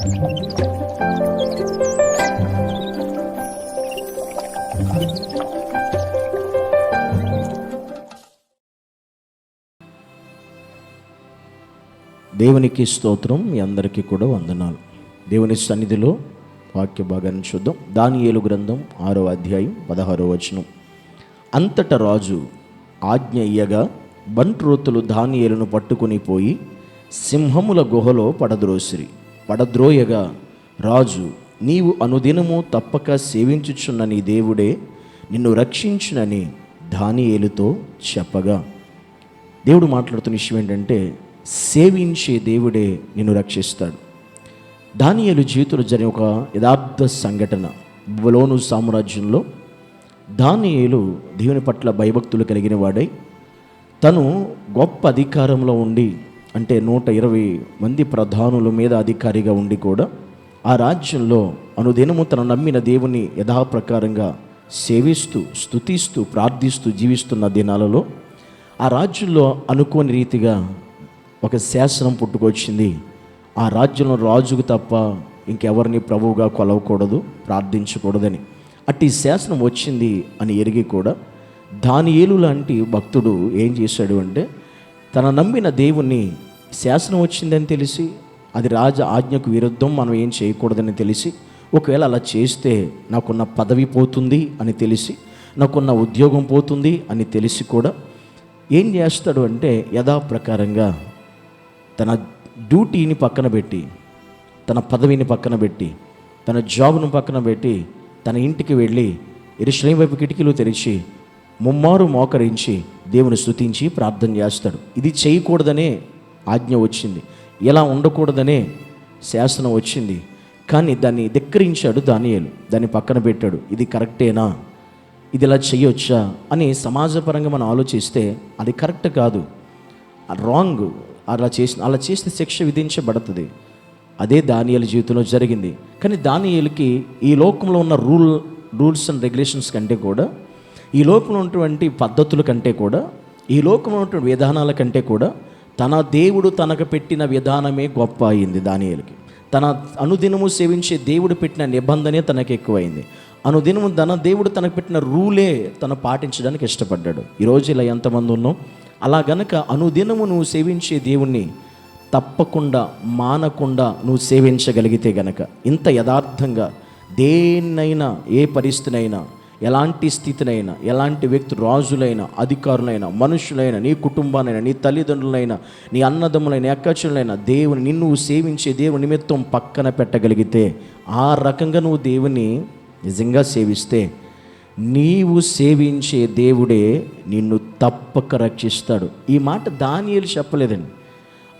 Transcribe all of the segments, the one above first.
దేవునికి స్తోత్రం మీ అందరికీ కూడా వందనాలు. దేవుని సన్నిధిలో వాక్య భాగాన్ని చూద్దాం. దాని ఏలు గ్రంథం ఆరో అధ్యాయం పదహారో వచనం. అంతట రాజు ఆజ్ఞ ఇయ్యగా బంట్రోతులు దానియేలును పట్టుకుని పోయి సింహముల గుహలో పడద్రోసిరి. పడద్రోయగా రాజు నీవు అనుదినము తప్పక సేవించుచున్న నీ దేవుడే నిన్ను రక్షించునని దానియేలుతో చెప్పగా. దేవుడు మాట్లాడుతున్న విషయం ఏంటంటే సేవించే దేవుడే నిన్ను రక్షిస్తాడు. దానియేలు జీవితంలో జరిగిన ఒక యథార్థ సంఘటన. బలోను సామ్రాజ్యంలో దానియేలు దేవుని పట్ల భయభక్తులు కలిగిన వాడై తను గొప్ప అధికారంలో ఉండి అంటే నూట ఇరవై మంది ప్రధానుల మీద అధికారిగా ఉండి కూడా ఆ రాజ్యంలో అనుదినము తను నమ్మిన దేవుని యథాప్రకారంగా సేవిస్తూ స్తుతిస్తూ ప్రార్థిస్తూ జీవిస్తున్న దినాలలో ఆ రాజ్యంలో అనుకోని రీతిగా ఒక శాసనం పుట్టుకొచ్చింది. ఆ రాజ్యంలో రాజుకు తప్ప ఇంకెవరిని ప్రభువుగా కొలవకూడదు ప్రార్థించకూడదని. అట్టి శాసనం వచ్చింది అని ఎరిగి కూడా దాని ఏలు లాంటి భక్తుడు ఏం చేశాడు అంటే తన నమ్మిన దేవుణ్ణి శాసనం వచ్చిందని తెలిసి అది రాజ ఆజ్ఞకు విరుద్ధం మనం ఏం చేయకూడదని తెలిసి ఒకవేళ అలా చేస్తే నాకున్న పదవి పోతుంది అని తెలిసి నాకున్న ఉద్యోగం పోతుంది అని తెలిసి కూడా ఏం చేస్తాడు అంటే యథాప్రకారంగా తన డ్యూటీని పక్కన పెట్టి తన పదవిని పక్కన పెట్టి తన జాబ్ను పక్కన పెట్టి తన ఇంటికి వెళ్ళి ఎరుశ్లేం వైపు కిటికీలు తెరిచి ముమ్మారు మోకరించి దేవుని స్థుతించి ప్రార్థన చేస్తాడు. ఇది చేయకూడదనే ఆజ్ఞ వచ్చింది. ఇలా ఉండకూడదనే శాసనం వచ్చింది. కానీ దాన్ని ధిక్కరించాడు దానియలు. దాన్ని పక్కన పెట్టాడు. ఇది కరెక్టేనా? ఇది ఇలా చేయొచ్చా? అని సమాజపరంగా మనం ఆలోచిస్తే అది కరెక్ట్ కాదు. రాంగ్. అలా చేసి అలా చేస్తే శిక్ష విధించబడుతుంది. అదే దానియల జీవితంలో జరిగింది. కానీ దానియలకి ఈ లోకంలో ఉన్న రూల్ రూల్స్ అండ్ రెగ్యులేషన్స్ కంటే కూడా ఈ లోకంలో ఉన్నటువంటి పద్ధతుల కంటే కూడా ఈ లోకంలో ఉన్నటువంటి విధానాల కంటే కూడా తన దేవుడు తనకు పెట్టిన విధానమే గొప్ప అయింది దానియలకి. తన అనుదినము సేవించే దేవుడు పెట్టిన నిబంధనే తనకు ఎక్కువైంది. అనుదినము తన దేవుడు తనకు పెట్టిన రూలే తను పాటించడానికి ఇష్టపడ్డాడు. ఈరోజు ఇలా ఎంతమంది ఉన్నాం? అలా గనక అనుదినము నువ్వు సేవించే దేవుణ్ణి తప్పకుండా మానకుండా నువ్వు సేవించగలిగితే గనక ఇంత యథార్థంగా దేన్నైనా ఏ పరిస్థితినైనా ఎలాంటి స్థితినైనా ఎలాంటి వ్యక్తి రాజులైనా అధికారులైనా మనుషులైనా నీ కుటుంబానైనా నీ తల్లిదండ్రులైనా నీ అన్నదమ్ములైన అక్కచులైన దేవుని నిన్ను సేవించే దేవుని నిమిత్తం పక్కన పెట్టగలిగితే ఆ రకంగా నువ్వు దేవుని నిజంగా సేవిస్తే నీవు సేవించే దేవుడే నిన్ను తప్పక రక్షిస్తాడు. ఈ మాట దానియలు చెప్పలేదండి.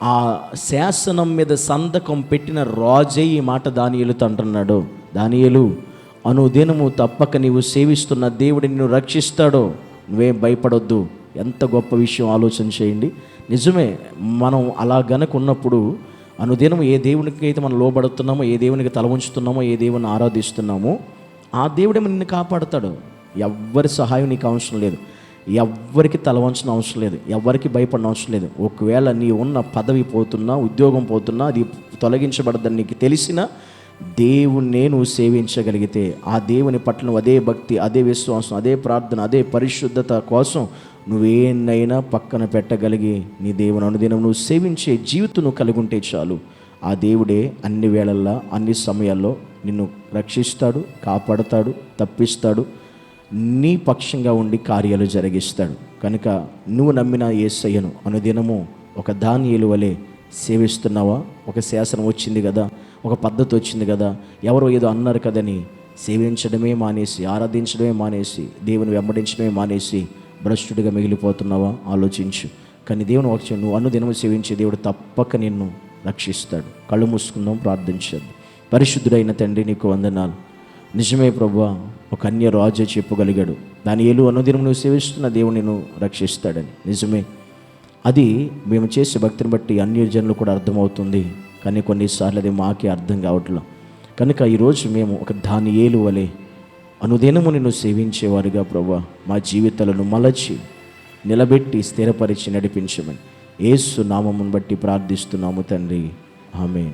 ఆ శాసనం మీద సంతకం పెట్టిన రాజే ఈ మాట దానియేలుతో అంటున్నాడు దానియలు అనుదినము తప్పక నీవు సేవిస్తున్న దేవుడు నిన్ను రక్షిస్తాడో. నువ్వేం భయపడొద్దు. ఎంత గొప్ప విషయం ఆలోచన చేయండి. నిజమే మనం అలా గనక ఉన్నప్పుడు అనుదినం ఏ దేవునికి అయితే మనం లోబడుతున్నామో ఏ దేవునికి తల ఉంచుతున్నామో ఏ దేవుని ఆరాధిస్తున్నామో ఆ దేవుడే నిన్ను కాపాడుతాడు. ఎవ్వరి సహాయం నీకు అవసరం లేదు. ఎవ్వరికి తల వంచిన అవసరం లేదు. ఎవ్వరికి భయపడిన అవసరం లేదు. ఒకవేళ నీ ఉన్న పదవి పోతున్నా ఉద్యోగం పోతున్నా అది తొలగించబడదని నీకు తెలిసినా దేవుణ్ణే నువ్వు సేవించగలిగితే ఆ దేవుని పట్ల అదే భక్తి అదే విశ్వాసం అదే ప్రార్థన అదే పరిశుద్ధత కోసం నువ్వేనైనా పక్కన పెట్టగలిగి నీ దేవుని అనుదినం నువ్వు సేవించే జీవితం నువ్వు కలిగి ఉంటే చాలు. ఆ దేవుడే అన్ని వేళల్లో అన్ని సమయాల్లో నిన్ను రక్షిస్తాడు కాపాడతాడు తప్పిస్తాడు నీ పక్షంగా ఉండి కార్యాలు జరిగిస్తాడు. కనుక నువ్వు నమ్మిన ఏసయ్యను అనుదినము ఒక దానియేలు వలె సేవిస్తున్నావా? ఒక శాసనం వచ్చింది కదా ఒక పద్ధతి వచ్చింది కదా. ఎవరో ఏదో అన్నారు కదని సేవించడమే మానేసి ఆరాధించడమే మానేసి దేవుని వెంబడించడమే మానేసి భ్రష్టుడిగా మిగిలిపోతున్నావా? ఆలోచించు. కానీ దేవుని వాక్యం నువ్వు అనుదినము సేవించే దేవుడు తప్పక నిన్ను రక్షిస్తాడు. కళ్ళు మూసుకుందాం ప్రార్థించద్దు పరిశుద్ధుడైన తండ్రి నీకు వందనాలు. నిజమే ప్రభా ఒక అన్య రాజు చెప్పగలిగాడు. దాని ఏలు అనుదినం నువ్వు సేవిస్తున్న దేవుడు నిన్ను రక్షిస్తాడని. నిజమే. అది మేము చేసే భక్తిని బట్టి అన్ని జనులు కూడా అర్థమవుతుంది. కానీ కొన్నిసార్లు అది మాకే అర్థం కావట్లేదు కనుక ఈరోజు మేము ఒక దాని ఏలు వలె అనుదినము నిన్ను సేవించేవారుగా ప్రభా మా జీవితాలను మలచి నిలబెట్టి స్థిరపరిచి నడిపించమని. ఏసు నామమును బట్టి ప్రార్థిస్తున్నాము తండ్రి. ఆమె